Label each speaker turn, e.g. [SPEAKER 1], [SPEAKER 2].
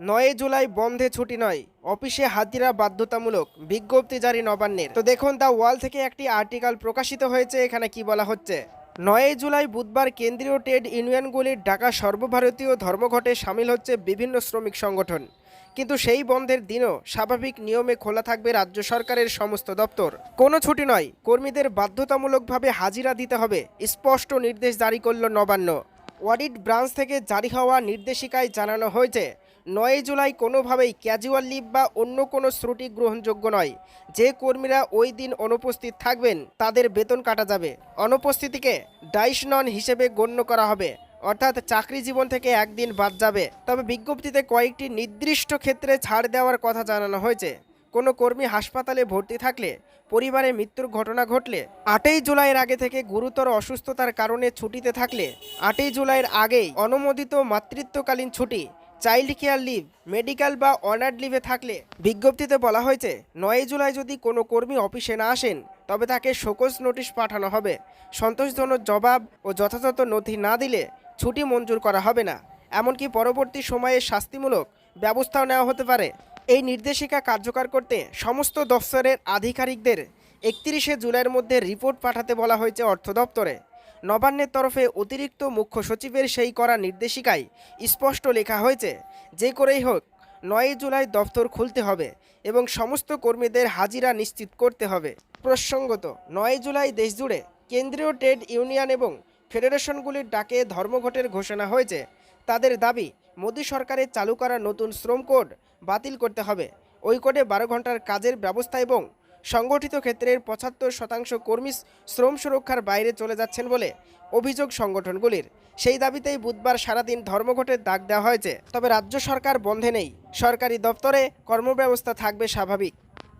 [SPEAKER 1] নয় জুলাই বন্ধে ছুটি নয়। অফিসে হাজিরা বাধ্যতামূলক। বিজ্ঞপ্তি জারি নবান্নের। তো দেখুন, দ্য ওয়াল থেকে একটি আর্টিকেল প্রকাশিত হয়েছে। এখানে কি বলা হচ্ছে? নয় জুলাই বুধবার কেন্দ্রীয় ট্রেড ইউনিয়নগুলির ঢাকা সর্বভারতীয় ধর্মঘটে সামিল হচ্ছে বিভিন্ন শ্রমিক সংগঠন। কিন্তু সেই বন্ধের দিনও স্বাভাবিক নিয়মে খোলা থাকবে রাজ্য সরকারের সমস্ত দপ্তর। কোনো ছুটি নয়, কর্মীদের বাধ্যতামূলকভাবে হাজিরা দিতে হবে, স্পষ্ট নির্দেশ জারি করল নবান্ন। অডিট ব্রাঞ্চ থেকে জারি হওয়া নির্দেশিকায় জানানো হয়েছে নয় জুলাই কোনোভাবেই ক্যাজুয়াল লিভ বা অন্য কোনো শ্রুটি গ্রহণযোগ্য নয়। যে কর্মীরা ওই দিন অনুপস্থিত থাকবেন, তাদের বেতন কাটা যাবে। অনুপস্থিতিকে ডাইশ নন হিসেবে গণ্য করা হবে। অর্থাৎ চাকরি জীবন থেকে একদিন বাদ যাবে। তবে বিজ্ঞপ্তিতে কয়েকটি নির্দিষ্ট ক্ষেত্রে ছাড় দেওয়ার কথা জানানো হয়েছে। কোনো কর্মী হাসপাতালে ভর্তি থাকলে, পরিবারে মৃত্যুর ঘটনা ঘটলে, আটই জুলাইয়ের আগে থেকে গুরুতর অসুস্থতার কারণে ছুটিতে থাকলে, আটই জুলাইয়ের আগেই অনুমোদিত মাতৃত্বকালীন ছুটি চাইল্ড কেয়ার লিভ, মেডিকেল বা অনার্ড লিভে থাকলে, বিজ্ঞপ্তিতে বলা হয়েছে নয় জুলাই যদি কোনো কর্মী অফিসে না আসেন, তবে তাকে শোকজ নোটিশ পাঠানো হবে। সন্তোষজনক জবাব ও যথাযথ নথি না দিলে ছুটি মঞ্জুর করা হবে না। এমনকি পরবর্তী সময়ে শাস্তিমূলক ব্যবস্থাও নেওয়া হতে পারে। এই নির্দেশিকা কার্যকর করতে সমস্ত দফতরের আধিকারিকদের একত্রিশে জুলাইয়ের মধ্যে রিপোর্ট পাঠাতে বলা হয়েছে অর্থ দপ্তরে। নবান্নের তরফে অতিরিক্ত মুখ্য সচিবের সেই করা নির্দেশিকায় স্পষ্ট লেখা হয়েছে, যে করেই হোক নয় জুলাই দপ্তর খুলতে হবে এবং সমস্ত কর্মীদের হাজিরা নিশ্চিত করতে হবে। প্রসঙ্গত নয় জুলাই দেশজুড়ে কেন্দ্রীয় ট্রেড ইউনিয়ন এবং ফেডারেশনগুলির ডাকে ধর্মঘটের ঘোষণা হয়েছে। তাদের দাবি, মোদী সরকারের চালু করা নতুন শ্রম কোড বাতিল করতে হবে। ওই কোডে বারো ঘণ্টার কাজের ব্যবস্থা এবং সংগঠিত ক্ষেত্রের পঁচাত্তর শতাংশ কর্মী শ্রম সুরক্ষার বাইরে চলে যাচ্ছেন বলে অভিযোগ সংগঠনগুলির। সেই দাবিতেই বুধবার সারাদিন ধর্মঘটের ডাক দেওয়া হয়েছে। তবে রাজ্য সরকার বন্ধে নেই। সরকারি দপ্তরে কর্মব্যবস্থা থাকবে স্বাভাবিক।